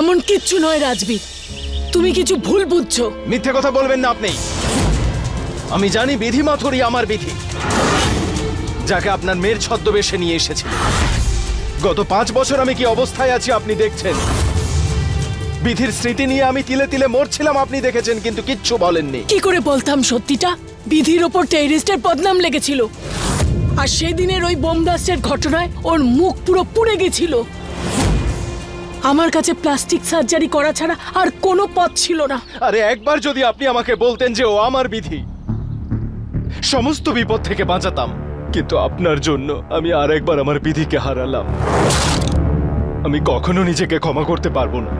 এমন কিচ্ছু নয় রাজবীর। তুমি কিছু ভুল বুঝছ। মিথ্যে কথা বলবেন না আপনি। আমি জানি বিধি মাথুরি আমার বিধি যাকে আপনার মেয়ের ছদ্মবেশে নিয়ে এসেছিল গত পাঁচ বছর আমি কি অবস্থায় আছি আপনি দেখছেন? বিধির স্মৃতি নিয়ে আমি তিলে তিলে মরছিলাম আপনি দেখেছেন কিন্তু কিচ্ছু বলেননি। কি করে বলতাম সত্যিটা? বিধির ওপর টেরিস্টের বদনাম লেগেছিল। আর সেদিনের ওই বোম ব্লাস্টের ঘটনায় ওর মুখ পুরো পুড়ে গেছিল। আমার কাছে প্লাস্টিক সার্জারি করা ছাড়া আর কোনো পথ ছিল না। আরে একবার যদি আপনি আমাকে বলতেন যে ও আমার বিধি, সমস্ত বিপদ থেকে বাঁচাতাম। কিন্তু আপনার জন্য আমি আর একবার আমার বিধিকে হারালাম। আমি কখনো নিজেকে ক্ষমা করতে পারব না।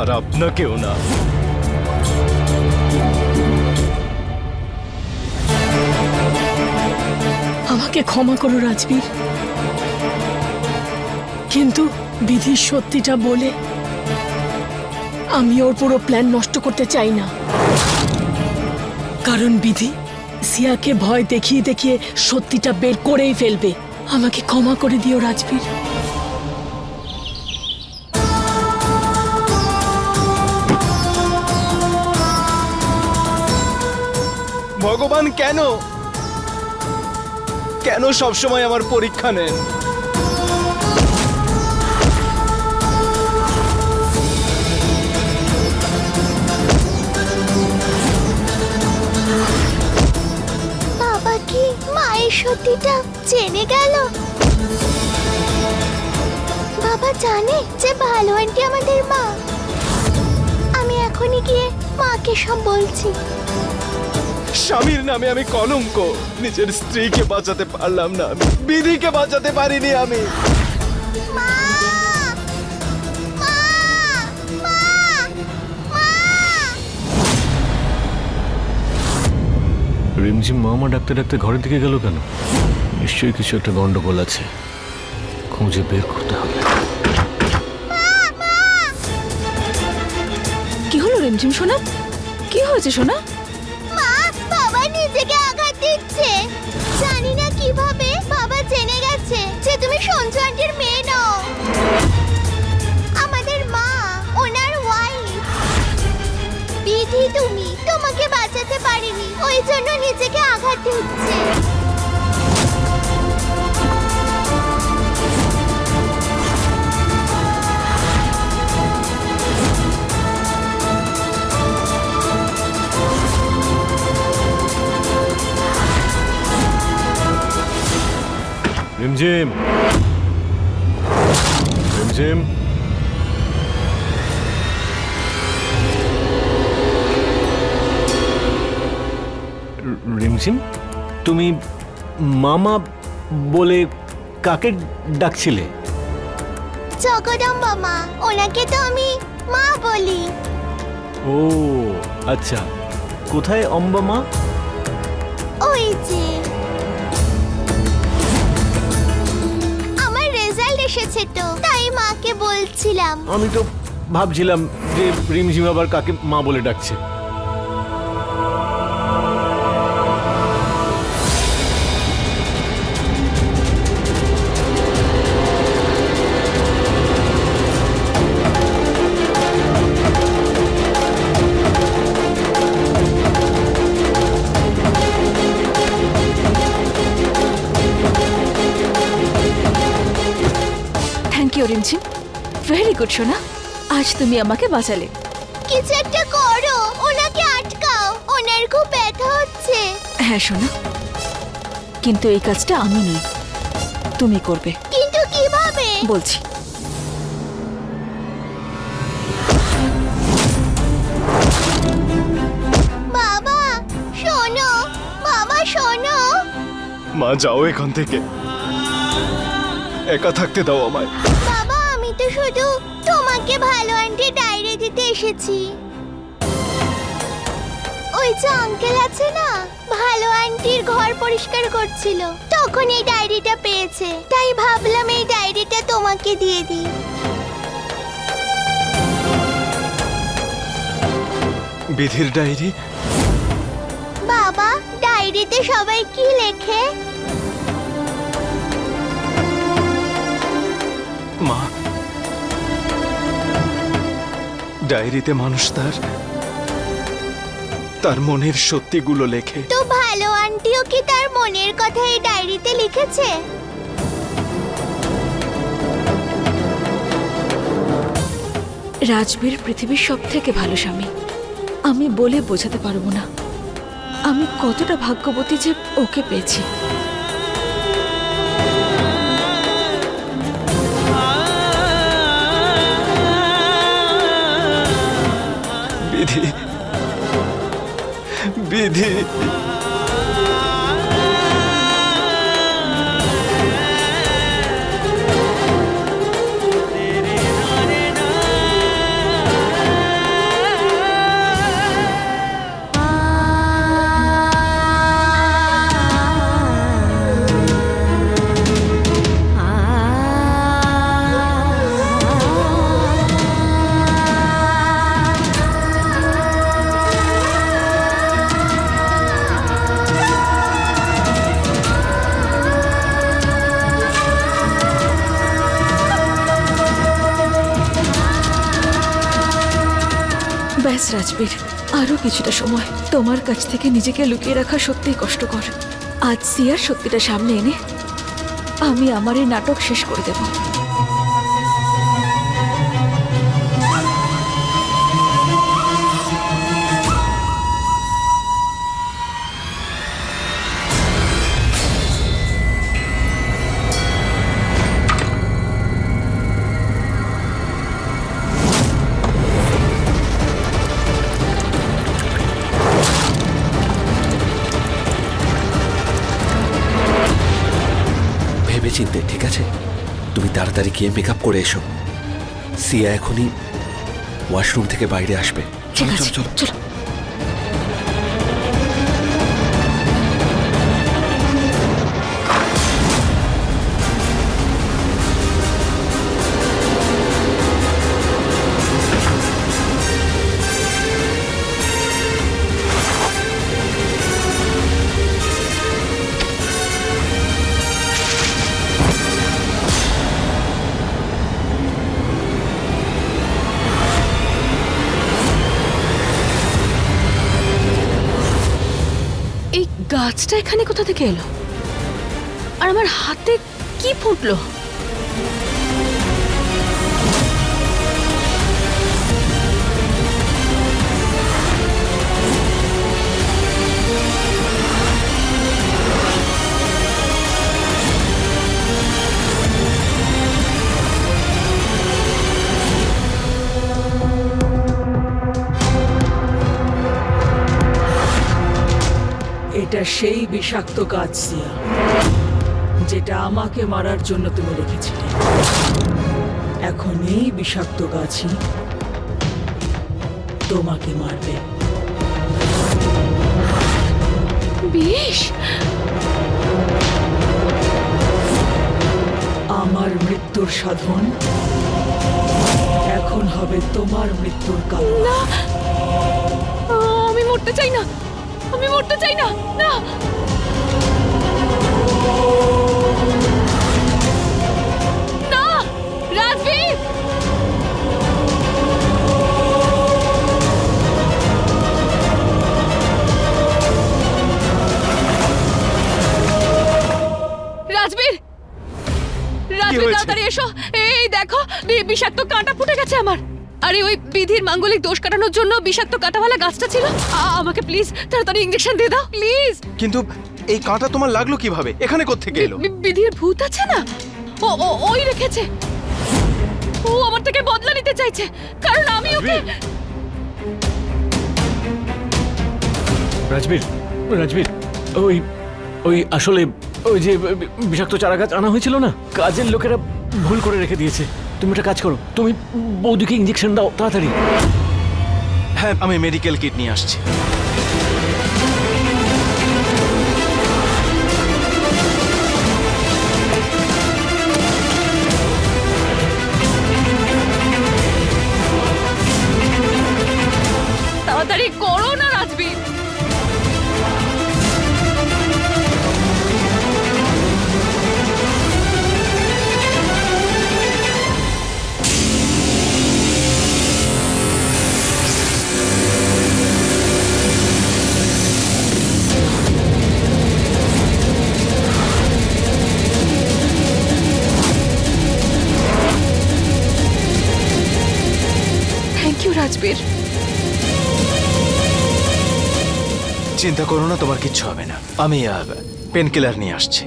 আর আপনাকেও না। আমাকে ক্ষমা করো, রাজবীর। কিন্তু বিধির সত্যিটা বলে আমি ওর পুরো প্ল্যান নষ্ট করতে চাই না। কারণ বিধি সিয়াকে ভয় দেখিয়ে দেখিয়ে সত্যিটা বের করেই ফেলবে। আমাকে ক্ষমা করে দিও, রাজবীর। ভগবান কেন কেন সবসময় আমার পরীক্ষা নেন? বাবা কি মায়ের সত্যিটা জেনে গেল? বাবা জানে যে ভালো আন্টি আমাদের মা। আমি এখনই গিয়ে মাকে সব বলছি। স্বামীর নামে আমি কলঙ্ক। নিজের স্ত্রীকে বাঁচাতে পারলাম না আমি। বিধিকে বাঁচাতে পারিনি আমি। মা! মা! মা! মা! রিমঝিম মামা ডাকতে ডাকতে ঘরের দিকে গেল কেন? নিশ্চয়ই কিছু একটা গন্ডগোল আছে। খুঁজে বের করতে হবে। কি হলো রিমঝিম সোনা? কি হয়েছে সোনা? ওই জন্য নিজেকে আঘাত দিচ্ছে। রিমঝিম রিমঝিম রিমঝিম তুমি মামা বলে কাকে ডাকছিলে? জগদম্বা মা ওনাকে তো আমি মা বলি। ও আচ্ছা। কোথায় অম্বা মা? ওই যে। আমার রেজাল্ট এসেছে তো তাই মাকে বলছিলাম। আমি তো ভাবছিলাম যে রিমঝিম আবার কাকে মা বলে ডাকছে। ইউ রিমঝিম ভেরি গুড সোনা। আজ তুমি আমাকে বাঁচালে। কিছু একটা করো ওনাকে আটকাও ওনার খুব ব্যথা হচ্ছে। হ্যাঁ সোনা। কিন্তু এই কাজটা আমি নই তুমি করবে। কিন্তু কীভাবে? বলছি। বাবা শোনো বাবা শোনো মা যাও এখান থেকে। একা থাকতে দাও আমায়। তোমাকে ভালো আন্টি ডায়েরি দিতে এসেছি। ওই যে আঙ্কেল আছে না ভালো আন্টির ঘর পরিষ্কার করছিল। তখন এই ডায়েরিটা পেয়েছে তাই ভাবলাম এই ডায়েরিটা তোমাকে দিয়ে দিই। বিধির ডায়েরি? বাবা ডায়েরিতে সবাই কি লেখে? ডায়েরিতে মানুষ তার তার মনের সত্যিগুলো লেখে। তো ভালো আন্টিও কি তার মনের কথা এই ডায়েরিতে লিখেছে? রাজবীর পৃথিবীর সব থেকে ভালো স্বামী। আমি বলে বোঝাতে পারব না। আমি কতটা ভাগ্যবতী যে ওকে পেয়েছি। বিধি রাজবীর আরও কিছুটা সময় তোমার কাছ থেকে নিজেকে লুকিয়ে রাখা সত্যিই কষ্টকর। আজ সিয়ার সত্যিটা সামনে এনে আমি আমার এই নাটক শেষ করে দেব। চিনতে ঠিক আছে? তুমি তাড়াতাড়ি গিয়ে মেকআপ করে এসো। সিয়া এখনই ওয়াশরুম থেকে বাইরে আসবে। চলো, চলো, চলো। গাছটা এখানে কোথা থেকে এলো? আর আমার হাতে কি ফুটলো? এটা সেই বিষাক্ত গাছ সিয়া যেটা আমাকে মারার জন্য তুমি রেখেছিলে। এখন এই বিষাক্ত গাছই তোমাকে মারবে। বিষ? আমার মৃত্যুর সাধন এখন হবে তোমার মৃত্যুর কাল। না আমি মরতে চাই না। আমি মরতে চাই না না। না রাজবীর! রাজবীর! রাজবীর হয়েছে? তাড়াতাড়ি এসো। এই দেখো বি- বিষাক্ত কাঁটা ফুটে গেছে আমার। আরে ওই বিধির মাঙ্গলিক দোষ কাটানোর জন্য বিষাক্ত কাঁটাওয়ালা গাছটা ছিল। আ- আমাকে প্লিজ তাড়াতাড়ি ইঞ্জেকশন দিয়ে দাও। প্লিজ কিন্তু এই কাঁটা তোমার লাগল কীভাবে? এখানে কোত্থেকে এলো? বিধির ভূত আছে না? ও ও ওই রেখেছে। ও আমার থেকে বদলা নিতে চাইছে। কারণ আমি ওকে রাজবীর! রাজবীর ওই ওই আসলে ওই যে বিষাক্ত চারা গাছ আনা হয়েছিল না? কাজের লোকেরা ভুল করে রেখে দিয়েছে। তুমি একটা কাজ করো। তুমি বৌদিকে ইঞ্জেকশন দাও, তাড়াতাড়ি। হ্যাঁ আমি মেডিকেল কিট নিয়ে আসছি। ইউ চিন্তা করো না তোমার কিচ্ছু হবে না। আমি পেন কিলার নিয়ে আসছি।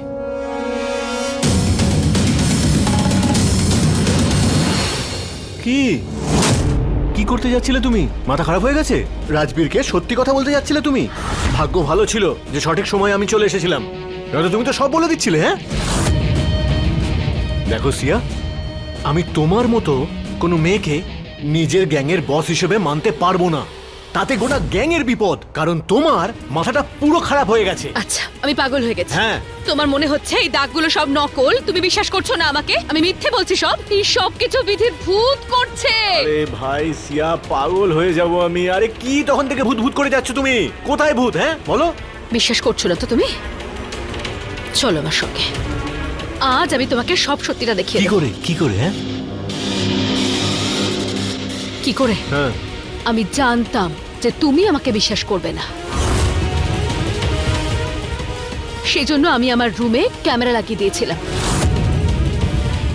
কি? কি করতে যাচ্ছিলে তুমি? মাথা খারাপ হয়ে গেছে? রাজবীরকে সত্যি কথা বলতে যাচ্ছিলে তুমি? ভাগ্য ভালো ছিল যে সঠিক সময় আমি চলে এসেছিলাম। নয়তো তুমি তো সব বলে দিচ্ছিলে হ্যাঁ? দেখো সিয়া আমি তোমার মতো কোনো মেয়েকে নিজের গ্যাংয়ের বস হিসেবে মানতে পারব না। তাতে গোটা গ্যাংয়ের বিপদ কারণ তোমার মাথাটা পুরো খারাপ হয়ে গেছে। আচ্ছা আমি পাগল হয়ে গেছি। হ্যাঁ। তোমার মনে হচ্ছে এই দাগগুলো সব নকল? তুমি বিশ্বাস করছ না আমাকে? আমি মিথ্যে বলছি সব? এই সব কিছু বিধির ভূত করছে। আরে ভাই সিয়া পাগল হয়ে যাব আমি। আরে কি তখন থেকে ভূত ভূত করে যাচ্ছ তুমি? কোথায় ভূত হ্যাঁ? বলো। বিশ্বাস করছ না তো তুমি? চলো আমার সঙ্গে। আজ আমি তোমাকে সব সত্যিটা দেখিয়ে কি করে? কি করে হ্যাঁ? কি করে? হ্যাঁ। আমি জানতাম যে তুমি আমাকে বিশ্বাস করবে না। সেজন্য আমি আমার রুমে ক্যামেরা লাগিয়ে দিয়েছিলাম।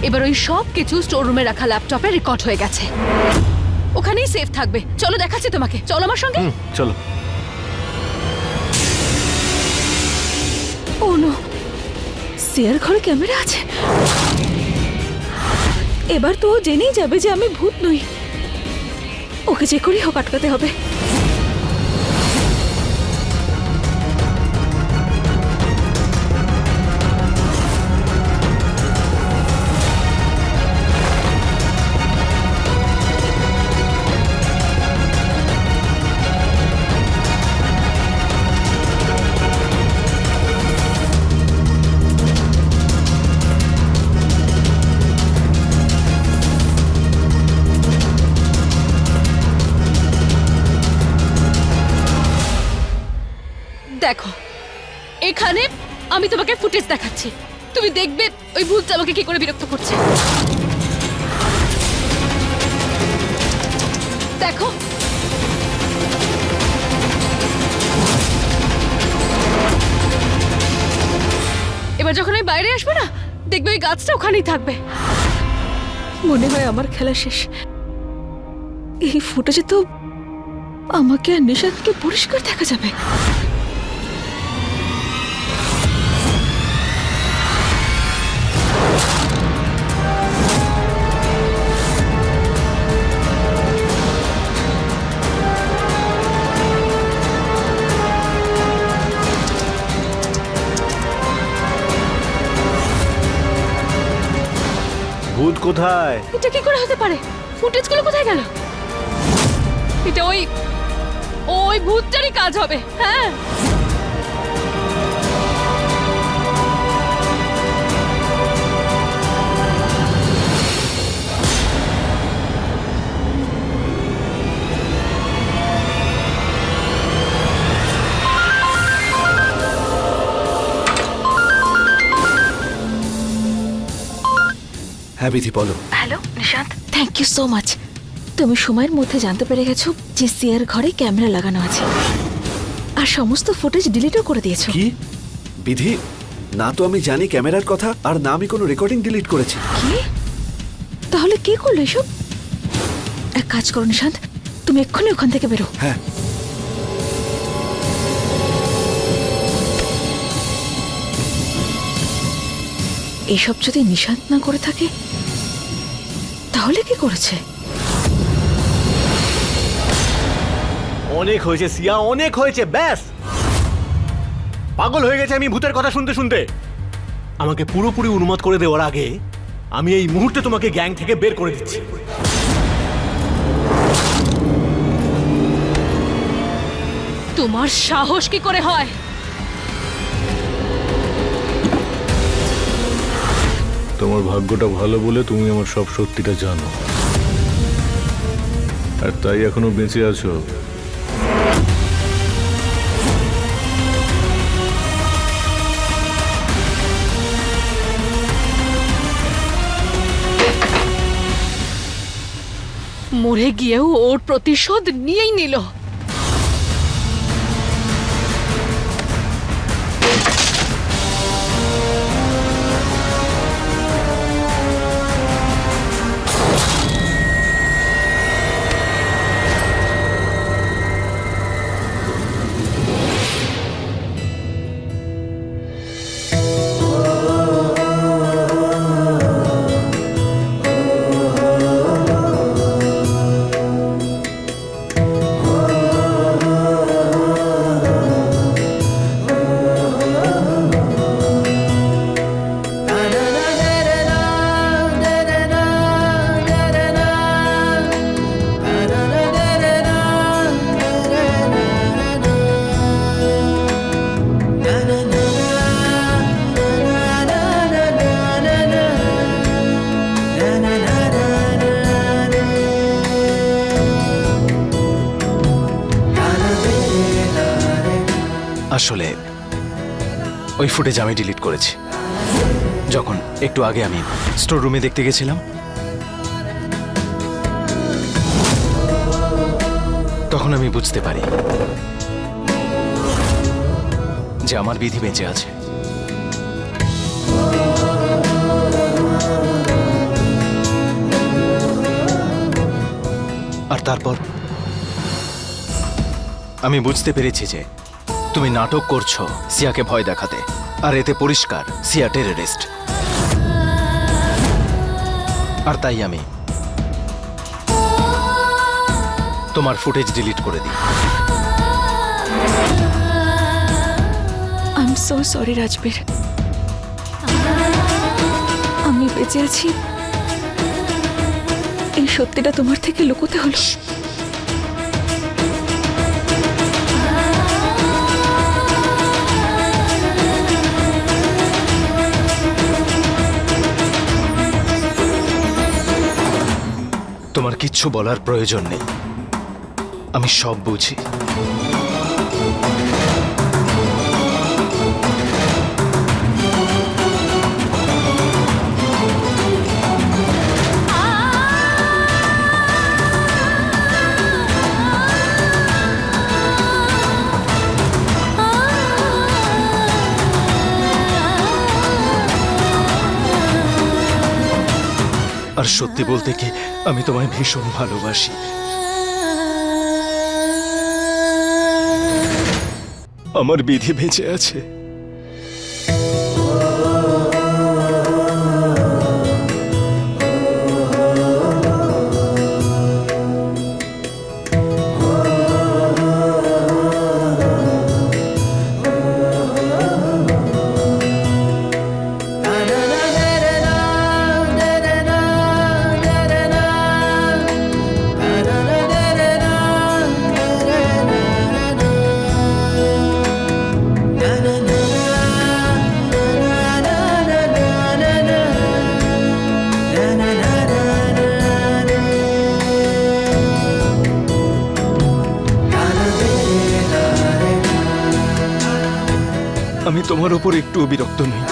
এবার ওই সব কিছু স্টোর রুমে রাখা ল্যাপটপে রেকর্ড হয়ে গেছে। ওখানেই সেফ থাকবে। চলো দেখাচ্ছি তোমাকে। চলো আমার সঙ্গে? চলো। ও নো সিয়ার ঘরে ক্যামেরা আছে। এবার তো ও জেনেই যাবে যে আমি ভূত নই। ওকে যে করেই হোক আটকাতে হবে। দেখো, এখানে আমি তোমাকে ফুটেজ দেখাচ্ছি। তুমি দেখবে ওই ভূতটা আমাকে কি করে বিরক্ত করছে। দেখো। এবার যখন আমি বাইরে আসব না, দেখবে ওই গাছটা ওখানেই থাকবে। মনে হয় আমার খেলা শেষ। এই ফুটেজে তো আমাকে আর নিশাদকে পরিষ্কার দেখা যাবে। কোথায়? এটা কি করে হতে পারে? ফুটেজগুলো কোথায় গেল? এটা ওই ওই ভূতটারই কাজ হবে হ্যাঁ? হ্যাঁ বিধি বলো। Hello Nishant. Thank you so much তুমি সময়ের মধ্যে জানতে পেরে গেছো যে সিয়ার ঘরে ক্যামেরা লাগানো আছে। আর সমস্ত ফুটেজ ডিলিটও করে দিয়েছ। কি? বিধি না তো আমি জানি ক্যামেরার কথা আর না আমি কোনো রেকর্ডিং ডিলিট করেছি। কি? তাহলে কে করল এসব? এক কাজ করো নিশান্ত। তুমি এক্ষুনি ওখান থেকে বেরো। হ্যাঁ। এসব যদি নিশান্ত না করে থাকে তাহলে কি করেছে? অনেক হয়েছে সিয়া অনেক হয়েছে ব্যাস! পাগল হয়ে গেছে আমি ভূতের কথা শুনতে শুনতে। আমাকে পুরোপুরি উন্মাদ করে দেওয়ার আগে আমি এই মুহূর্তে তোমাকে গ্যাং থেকে বের করে দিচ্ছি। তোমার সাহস কি করে হয়? তোমার ভাগ্যটা ভালো বলে তুমি আমার সব সত্যিটা জানো। আর তাই এখনও বেঁচে আছো? মরে গিয়েও ওর প্রতিশোধ নিয়েই নিল। ফুটেজ আমি ডিলিট করেছি। যখন একটু আগে আমি স্টোর রুমে দেখতে গেছিলাম। তখন আমি বুঝতে পারি যে আমার বিধি বেঁচে আছে। আর তারপর আমি বুঝতে পেরেছি যে তুমি নাটক করছ সিয়াকে ভয় দেখাতে। আর এতে পরিষ্কার, সিয়া টেররিস্ট। আর তাই আমি তোমার ফুটেজ ডিলিট করে দিই। I am so sorry Rajbir. আমি বেঁচে আছি। এই সত্যিটা তোমার থেকে লুকোতে হলো। কিচ্ছু বলার প্রয়োজন নেই। আমি সব বুঝি। আর সত্যি বলতে কি আমি তোমায় ভীষণ ভালোবাসি। আমার বিধি বেঁচে আছে। আমি তোমার ওপর একটু বিরক্ত নই।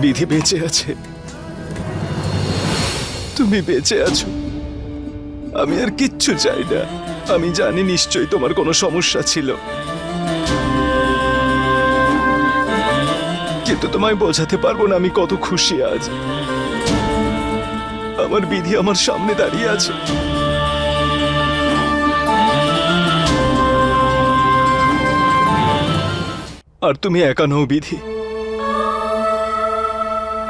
বিধি বেঁচে আছে। তুমি বেঁচে আছো। আমি আর কিচ্ছু চাই না। আমি জানি নিশ্চয়ই তোমার কোনো সমস্যা ছিল। কিন্তু তোমায় বোঝাতে পারব না আমি কত খুশি আজ। আমার বিধি আমার সামনে দাঁড়িয়ে আছে। আর তুমি একা নও বিধি।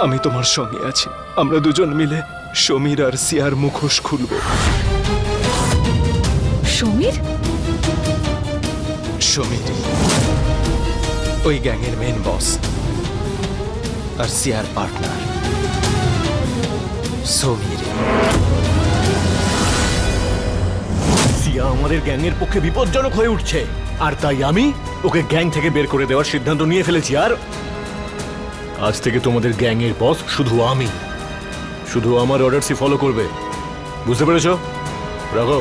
আমি তোমার সঙ্গে আছি। আমরা দুজন মিলে সমীর আর সিয়ার মুখোশ খুলব। সমীর? সমীর ওই গ্যাংয়ের মেন বস আর সিয়ার পার্টনার সমীর। সিয়া আমাদের গ্যাংয়ের পক্ষে বিপজ্জনক হয়ে উঠছে। আর তাই আমি ওকে গ্যাং থেকে বের করে দেওয়ার সিদ্ধান্ত নিয়ে ফেলেছি, আর আজ থেকে তোমাদের গ্যাং এর বস শুধু আমি। শুধু আমার অর্ডারসই ফলো করবে। বুঝতে পেরেছ? রাখো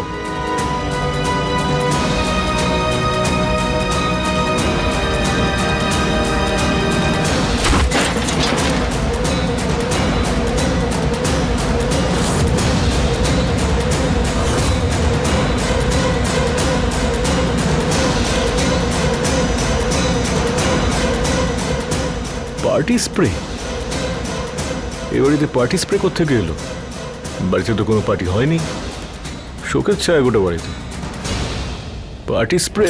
পার্টি স্প্রে? এ বাড়িতে পার্টি স্প্রে কোথেকে এলো? বাড়িতে তো কোনো পার্টি হয়নি। শোকের ছায়া গোটা বাড়িতে। পার্টি স্প্রে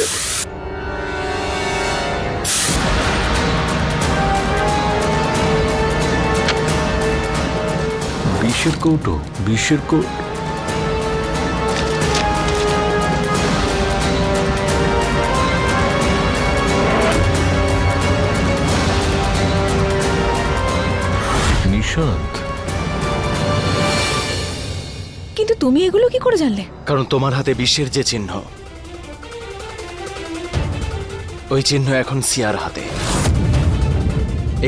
বিষের কৌটো বিষের কৌটো। তুমি এগুলো কি করে জানলে? কারণ তোমার হাতে বিশ্বের যে চিহ্ন ওই চিহ্ন এখন সিয়ার হাতে।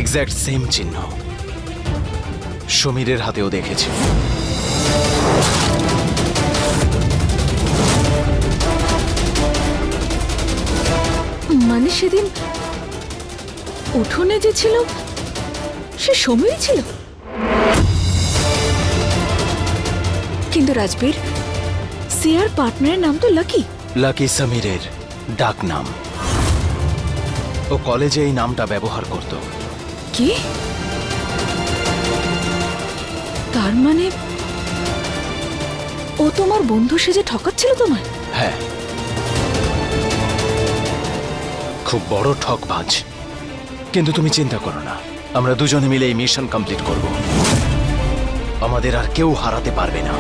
এক্স্যাক্ট সেম চিহ্ন সমীরের হাতেও দেখেছি। মানে সেদিন উঠোনে যে ছিল সে সময়ই ছিল? কিন্তু রাজবীর সিয়ার পার্টনারের নাম তো লাকি লাকি সামিরের ডাক নাম। ও কলেজে এই নামটা ব্যবহার করত। কি? তার মানে ও তোমার বন্ধু সেজে ঠকাচ্ছিল তোমায়? হ্যাঁ। খুব বড় ঠকবাজ। কিন্তু তুমি চিন্তা করো না আমরা দুজনে মিলে এই মিশন কমপ্লিট করব। আমাদের আর কেউ হারাতে পারবে না।